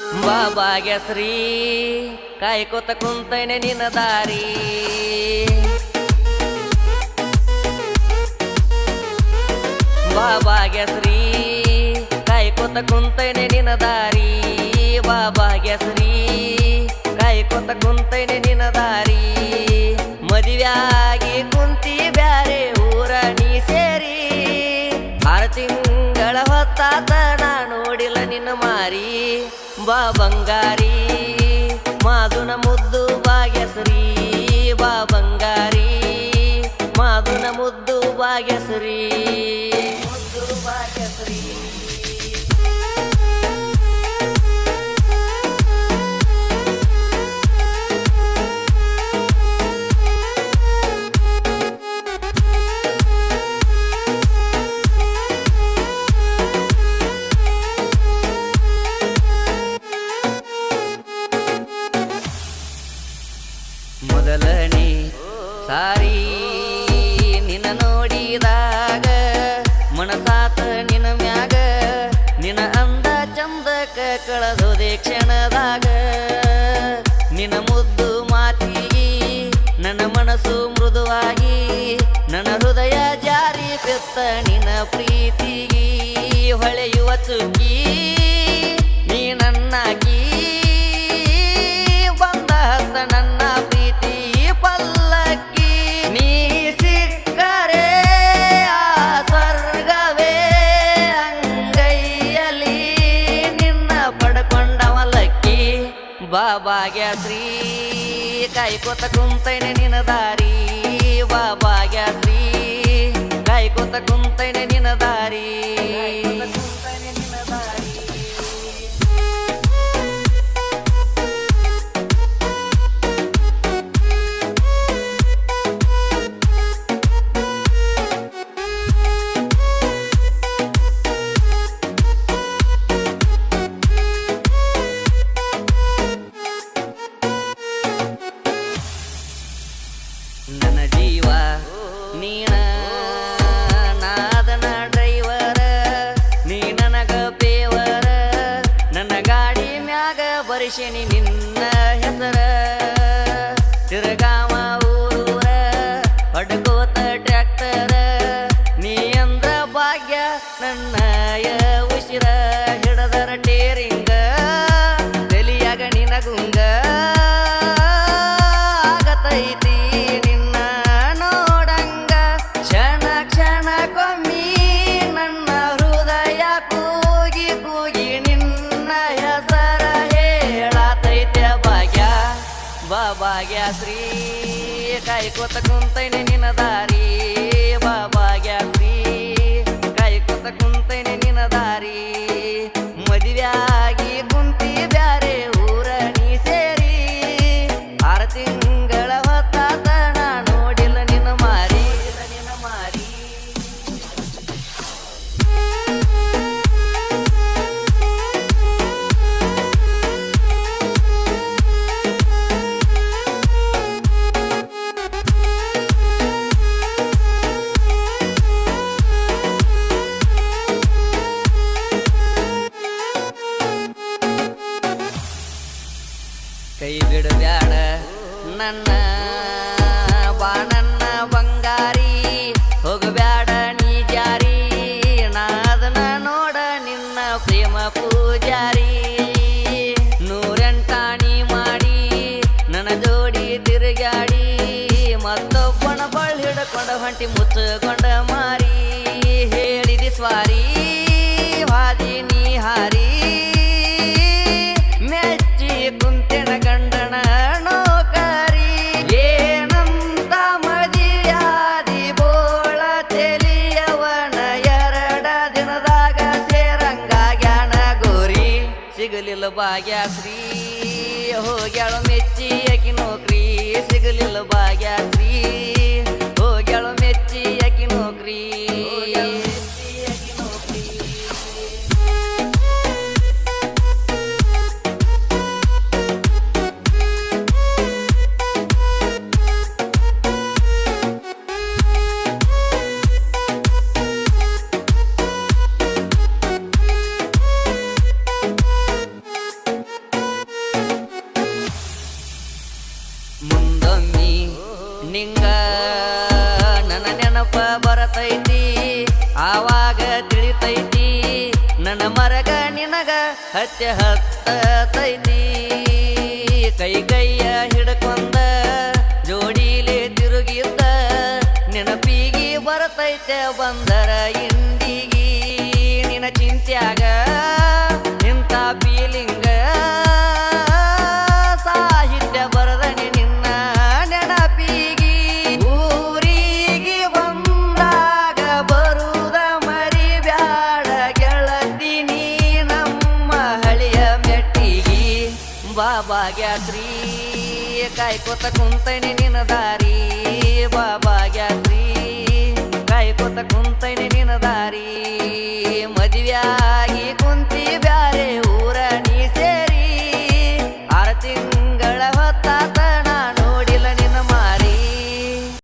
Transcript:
ಬಾಬಾಗ್ಯಶ್ರೀ ಕಾಯ್ಕೋತ ಕುಂತೈನೆ ನಿನ್ನ ದಾರಿ. ಬಾಬಾಗ್ಯಶ್ರೀ ಕಾಯ್ಕೋತ ಕುಂತೈನೆ ನಿನ್ನ ದಾರಿ. ಬಾಬಾಗ್ಯಶ್ರೀ ಕಾಯ್ಕೋತ ಕುಂತೈನೆ ನಿನ್ನ ದಾರಿ. ಮದುವೆಯಾಗಿ ಕುಂತಿ ಬ್ಯಾರೆ ಊರ ನೀ ಸೇರಿ. ಆರು ತಿಂಗಳ ಹೊತ್ತಾತ ಬಾ ಬಂಗಾರಿ ಮಾದುನ ಮುದ್ದು ಬಾಗ್ಯಸರಿ ಬಾ ಬಂಗಾರಿ ಮಾದುನ ಮುದ್ದು ಭಾಗ್ಯಶ್ರೀ ನನ್ನ ಮನಸ್ಸು ಮೃದುವಾಗಿ, ನನ್ನ ಹೃದಯ ಜಾರಿ ಬೆತ್ತ ನಿನ್ನ ಪ್ರೀತಿ ಹೊಳೆಯುವ ಚುಕ್ಕಿ, ನೀ ನನ್ನಾಗಿ ಬಂದ ಹತ್ತ ನನ್ನ ಪ್ರೀತಿ ಪಲ್ಲಕ್ಕಿ, ನೀ ಸಿಕ್ಕರೆ ಆ ಸ್ವರ್ಗವೇ ಅಂಗೈಯಲ್ಲಿ ನಿನ್ನ ಪಡ್ಕೊಂಡವಲಕ್ಕಿ ಬಾಬಾಗ್ಯಾಶ್ರೀ ಕಾಯ್ಕೋತ ಕುಂತೈನೆ ನಿನ ದಾರಿ ಬಾಬಾಗ್ಯಾಶ್ರೀ ಕಾಯ್ಕೋತ ಕುಂತೈನೆ ನಿನ ದಾರಿ. ಬರಿಸೇನಿ ನಿನ್ನ ಹೆಸರ. ತಿರುಗಾವ ಊರೂರ ಹೊಡ್ಕೋತ ಟ್ರ್ಯಾಕ್ಟರ. ನೀ ಅಂದ್ರ ಭಾಗ್ಯ ನನ್ನಯ ಉಸಿರ. ಬಾಬಾಗ್ಯ ಶ್ರೀ ಕಾಯ್ಕೋತ ಕುಂತೈನೆ ನಿನ್ನ ದಾರಿ. ಬಾಬಾಗ್ಯ ಶ್ರೀ ಕಾಯ್ಕೋತ ಕುಂತೈನೆ ನಿನ್ನ ದಾರಿ. ನನ್ನ ಬಾ ನನ್ನ ಬಂಗಾರಿ, ಹೋಗಬ್ಯಾಡ ನೀ ಜಾರಿ. ನಾ ಅದನ್ನ ನೋಡ ನಿನ್ನ ಪ್ರೇಮ ಪೂಜಾರಿ. ನೂರೆಂಟಾಣಿ ಮಾಡಿ, ನನ್ನ ಜೋಡಿ ತಿರುಗಾಡಿ. ಮತ್ತೊಬ್ಬನ ಬಳಿ ಹಿಡ್ಕೊಂಡ ಹೊಂಟಿ ಮುಚ್ಚಕೊಂಡ ಮಾರಿ. ಹೇಳಿದಿ ಸ್ವಾರಿ. ಸಿಗಲಿಲ್ಲ ಭಾಗ್ಯಶ್ರೀ ಹೋಗ್ಯಾಳ ಮೆಚ್ಚಿ ಅಕಿ ನೋಕ್ರಿ ಸಿಗಲಿಲ್ಲ ಭಾಗ್ಯಶ್ರೀ ಬರತೈತಿ ಆವಾಗ ತಿಳಿತೈತಿ. ನನ್ನ ಮರಗ ನಿನಗ ಹತ್ಯ ಹತ್ತೈತಿ ಕೈ ಕೈಯ ಹಿಡ್ಕೊಂಡ ಜೋಡಿಲಿ ತಿರುಗಿದ್ದ ನೆನಪಿಗಿ ಬರತೈತೆ. ಬಂದರ ಇಂದಿಗಿ ನಿನ ಚಿಂತ್ಯಾಗ ಬಾಬಾ ಗ್ಯಾಸ್ರಿ ಕಾಯ್ಕೋತ ಕುಂತೈನಿ ನಿನ್ನ ದಾರಿ. ಬಾಬಾಗ್ಯಾತ್ರಿ ಕಾಯ್ಕೋತ ಕುಂತೈನಿ ನಿನ್ನ ದಾರಿ.